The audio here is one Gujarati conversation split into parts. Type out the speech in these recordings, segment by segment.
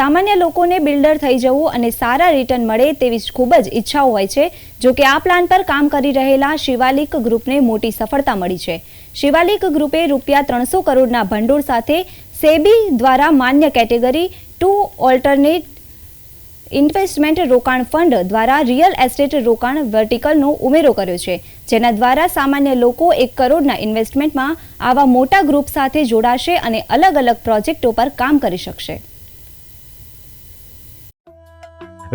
સામાન્ય લોકોને બિલ્ડર થઈ જવું અને સારા રિટર્ન મળે તેવી ખૂબ જ ઈચ્છાઓ હોય છે, જો કે આ પ્લાન પર કામ કરી રહેલા શિવાલિક ગ્રુપને મોટી સફળતા મળી છે. શિવાલિક ગ્રુપે રૂપિયા ત્રણસો કરોડના ભંડોળ સાથે સેબી દ્વારા માન્ય કેટેગરી ટુ ઓલ્ટરનેટ ઇન્વેસ્ટમેન્ટ રોકાણ ફંડ દ્વારા રિયલ એસ્ટેટ રોકાણ વર્ટિકલનો ઉમેરો કર્યો છે, જેના દ્વારા સામાન્ય લોકો એક કરોડના ઇન્વેસ્ટમેન્ટમાં આવા મોટા ગ્રુપ સાથે જોડાશે અને અલગ અલગ પ્રોજેક્ટો પર કામ કરી શકશે.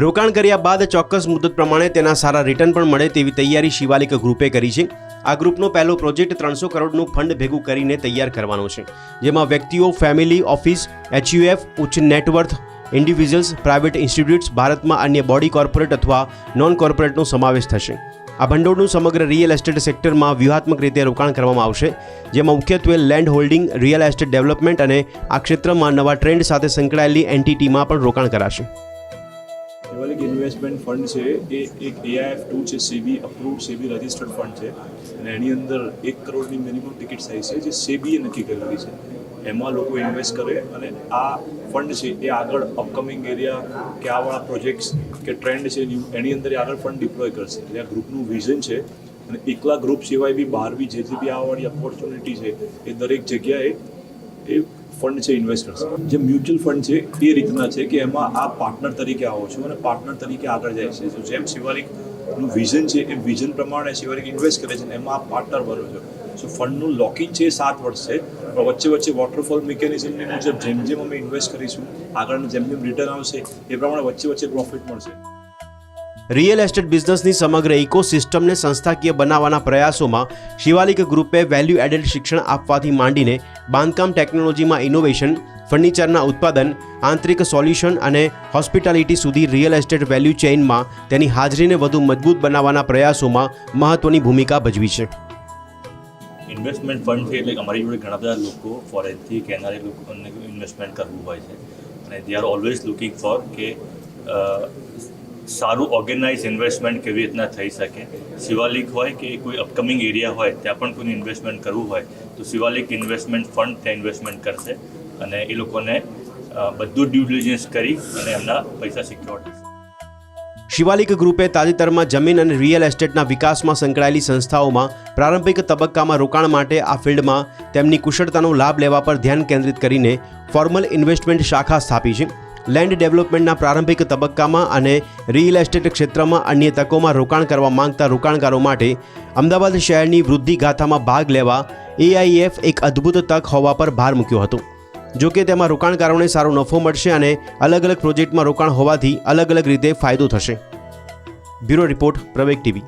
રોકાણ કર્યા બાદ ચોક્કસ મુદત પ્રમાણે તેના સારા રિટર્ન પણ મળે તેવી તૈયારી શિવાલિક ગ્રુપે કરી છે. આ ગ્રુપનો પહેલો પ્રોજેક્ટ ત્રણસો કરોડનું ફંડ ભેગું કરીને તૈયાર કરવાનો છે. જેમાં વ્યક્તિઓ, ફેમિલી, ઓફિસ, એચયુએફ, ઉચ્ચ નેટવર્થ, ઇન્ડિવિજ્યુઅલ્સ, પ્રાઇવેટ ઇન્સ્ટિટ્યૂટ્સ, ભારતમાં અન્ય બોડી કોર્પોરેટ અથવા નોન કોર્પોરેટનો સમાવેશ થશે. આ ભંડોળનું સમગ્ર રિયલ એસ્ટેટ સેક્ટરમાં વ્યૂહાત્મક રીતે રોકાણ કરવામાં આવશે, જેમાં મુખ્યત્વે land holding, real estate development અને આ ક્ષેત્રમાં નવા ટ્રેન્ડ સાથે સંકળાયેલી એન્ટિટીમાં પણ રોકાણ કરાશે. શિવાલિક ઇન્વેસ્ટમેન્ટ ફંડ છે, એ એક એઆઈએફ ટુ છે, SEBI approve SEBI registered fund છે. અને એની અંદર એક કરોડની મિનિમમ ટિકિટ સાઇઝ છે, જે સેબીએ નક્કી કરેલી છે. એમાં લોકો ઇન્વેસ્ટ કરે અને આ ફંડ છે, એ આગળ અપકમિંગ એરિયા કે આવાળા પ્રોજેક્ટ્સ કે ટ્રેન્ડ છે એની અંદર એ આગળ ફંડ ડિપ્લોય કરશે. એટલે આ ગ્રુપનું વિઝન છે. અને એકલા ગ્રુપ સિવાય બી બહાર બી જે બી આવવાની ઓપોર્ચ્યુનિટી છે, એ દરેક જગ્યાએ એ ફંડ છે ઇન્વેસ્ટર્સ. જે મ્યુચ્યુઅલ ફંડ છે, એ રીતના છે કે એમાં આ પાર્ટનર તરીકે આવો છો અને પાર્ટનર તરીકે આગળ જાય છે. જેમ શિવાલિકનું વિઝન છે, એ વિઝન પ્રમાણે શિવાલિક ઇન્વેસ્ટ કરે છે અને એમાં આ પાર્ટનર બનો છો. સો ફંડનું લોકિંગ છે એ સાત વર્ષ છે. પણ વચ્ચે વચ્ચે વોટરફોલ મિકેનિઝમની મુજબ જેમ જેમ અમે ઇન્વેસ્ટ કરીશું આગળ જેમ જેમ રિટર્ન આવશે, એ પ્રમાણે વચ્ચે વચ્ચે પ્રોફિટ મળશે. રિયલ એસ્ટેટ બિઝનેસની સમગ્ર ઇકોસિસ્ટમને સંસ્થાકીય બનાવવાના પ્રયાસોમાં શિવાલિક ગ્રુપે વેલ્યુ એડેડ શિક્ષણ આપવાથી માંડીને બાંધકામ ટેકનોલોજીમાં ઇનોવેશન ફર્નિચરના ઉત્પાદન, આંતરિક સોલ્યુશન અને હોસ્પિટાલિટી સુધી રિયલ એસ્ટેટ વેલ્યુ ચેઇનમાં તેની હાજરીને વધુ મજબૂત બનાવવાના પ્રયાસોમાં મહત્વની ભૂમિકા ભજવી છે. ઇન્વેસ્ટમેન્ટ ફંડ છે એટલે અમારી જોડે ઘણા બધા લોકો ફોરેનથી કે લોકોને ઇન્વેસ્ટમેન્ટ કરવું હોય છે. અને they are always looking for કે સારું ઓર્ગેનાઇઝ ઇન્વેસ્ટમેન્ટ કેવી રીતના થઈ શકે? શિવાલિક હોય કે કોઈ અપકમિંગ એરિયા હોય, ત્યાં પણ કોઈને ઇન્વેસ્ટમેન્ટ કરવું હોય, તો શિવાલિક ઇન્વેસ્ટમેન્ટ ફંડ ત્યાં ઇન્વેસ્ટમેન્ટ કરશે અને એ લોકોને બધું ડ્યુ ડિલિજન્સ કરી અને એમના પૈસા સિક્યોર શિવાલિક ગ્રુપે તાજેતરમાં જમીન અને રિયલ એસ્ટેટના વિકાસમાં સંકળાયેલી સંસ્થાઓમાં પ્રારંભિક તબક્કામાં રોકાણ માટે આ ફિલ્ડમાં તેમની કુશળતાનો લાભ લેવા પર ધ્યાન કેન્દ્રિત કરીને ફોર્મલ ઇન્વેસ્ટમેન્ટ શાખા સ્થાપી છે. લેન્ડ ડેવલપમેન્ટના પ્રારંભિક તબક્કામાં અને રિયલ એસ્ટેટ ક્ષેત્રમાં અન્ય તકોમાં રોકાણ કરવા માંગતા રોકાણકારો માટે અમદાવાદ શહેરની વૃદ્ધિ ગાથામાં ભાગ લેવા એઆઈએફ એક અદ્ભુત તક હોવા પર ભાર મૂક્યો હતો. જો કે તેમાં રોકાણકારોને સારો નફો મળશે અને અલગ અલગ પ્રોજેક્ટમાં રોકાણ હોવાથી અલગ અલગ રીતે ફાયદો થશે. બ્યુરો રિપોર્ટ પ્રવેક ટીવી.